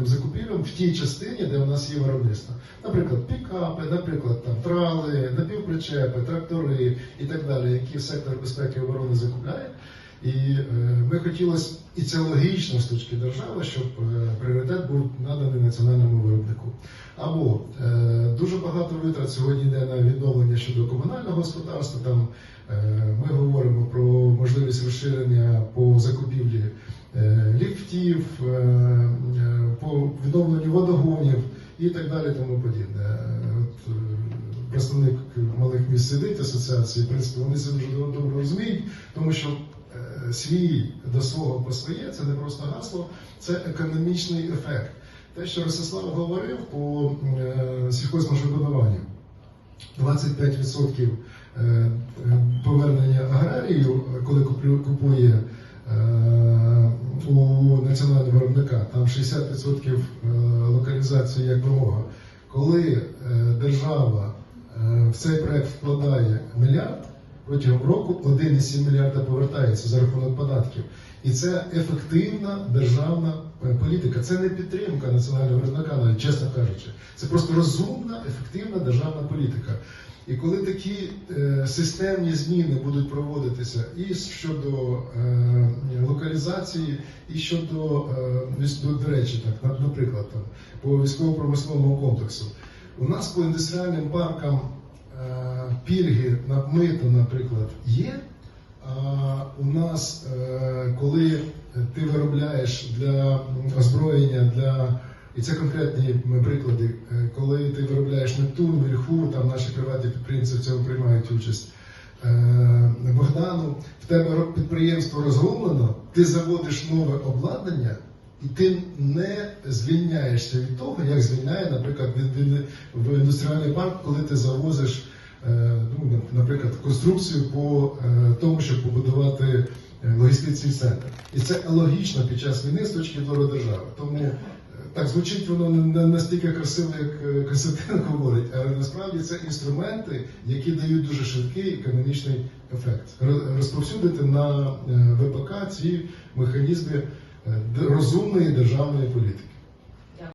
оборонним закупівлям в тій частині, де у нас є виробництво. Наприклад, пікапи, наприклад, там трали, напівпричепи, трактори і так далі, які сектор безпеки і оборони закупляє. І е, ми хотілося, і це логічно з точки держави, щоб е, пріоритет був наданий національному виробнику. Або е, дуже багато витрат сьогодні йде на відновлення щодо комунального господарства. Там е, ми говоримо про можливість розширення по закупівлі е, ліфтів, е, по відновленню водогонів і так далі, тому подібне. Е, От, е, представник малих міст сидить асоціації, в принципі, вони це дуже добре розуміють, тому що е, свій до свого по своє це не просто гасло, це економічний ефект. Те, що Ростислав говорив по сільхозмашинобудуванню, 25% е, е, повернення аграрію, коли купує виробника, там 60% е, локалізації як вимога. Коли е, держава е, в цей проект вкладає мільярд, протягом року 1,7 мільярда повертається за рахунок податків. І це ефективна державна політика. Це не підтримка національного виробника, навіть чесно кажучи. Це просто розумна, ефективна державна політика. І коли такі е, системні зміни будуть проводитися і щодо е, локалізації, і щодо, е, до, речі, так, наприклад, там, по військово-промисловому комплексу, у нас по індустріальним паркам пільги на мито, наприклад, є. А у нас, коли ти виробляєш для озброєння, для і це конкретні приклади, коли ти виробляєш Нептун, Вільху, там наші приватні підприємці в цьому приймають участь. е, Богдану, в тебе підприємство розгромлено, ти заводиш нове обладнання, і ти не звільняєшся від того, як звільняє, наприклад, в індустріальний парк, коли ти завозиш, е, ну, наприклад, конструкцію по е, тому, щоб побудувати логістичний центр. І це логічно під час війни з точки зору держави. Тому так звучить воно не настільки красиво, як е, Костянтин говорить, але насправді це інструменти, які дають дуже швидкий економічний ефект. Розповсюдити на е, ВПК ці механізми е, розумної державної політики.